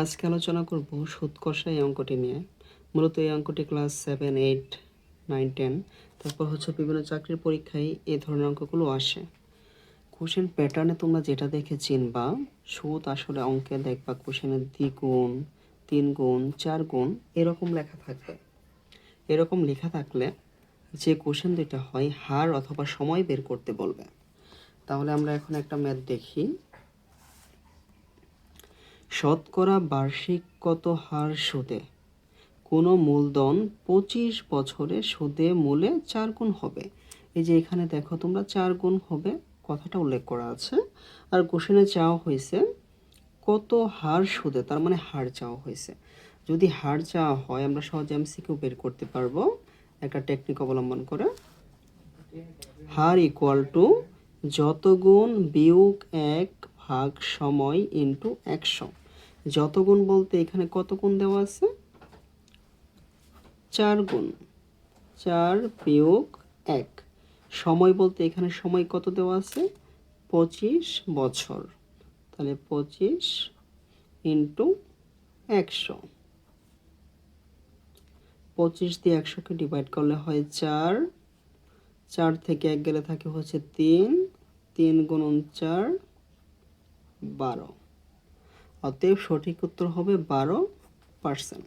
আজকে আলোচনা করব সুদ কষা এই অঙ্কটি নিয়ে। মূলত এই অঙ্কটি class seven eight nine ten তারপর হচ্ছে বিভিন্ন চাকরির পরীক্ষায় এই ধরনের অঙ্কগুলো আসে। কোশ্চেন প্যাটার্নে তোমরা যেটা দেখে চিনবা সুদ আসলে অঙ্কে দেখবা কোশ্চেনের দ্বিগুণ তিন গুণ চার গুণ এরকম লেখা থাকবে। এরকম লেখা থাকলে যে কোশ্চেন দুইটা হয় হার অথবা সময় বের করতে বলবে। তাহলে আমরা এখন একটা ম্যাথ দেখি। শতকরা বার্ষিক কত হার সুদে? কোনো মূলধন পঁচিশ বছরে সুদে মূলে চার গুণ হবে। এই যে এখানে দেখো তোমরা চার গুণ হবে, কথাটা উল্লেখ করা আছে। আর কোশ্চেনে চাওয়া হয়েছে, কত হার সুদে, তার মানে হার চাওয়া হয়েছে। যদি হার চাওয়া হয়, আমরা সহজে এমসিকিউ বের করতে পারব। একটা টেকনিক অবলম্বন করে। হার ইকুয়াল টু যত গুণ বিয়োগ এক ভাগ সময় ইন্টু একশো। যত গুণ বলতে এখানে কত গুণ দেওয়া আছে? চার গুণ চার বিয়োগ এক। সময় বলতে এখানে সময় কত দেওয়া আছে? পঁচিশ বছর। তাহলে পঁচিশ ইন্টু একশো। পঁচিশ দিয়ে একশোকে ডিভাইড করলে হয় চার। চার থেকে এক গেলে থাকে হচ্ছে তিন। তিন গুণন চার, বারো। অতএব সঠিক উত্তর হবে বারো পার্সেন্ট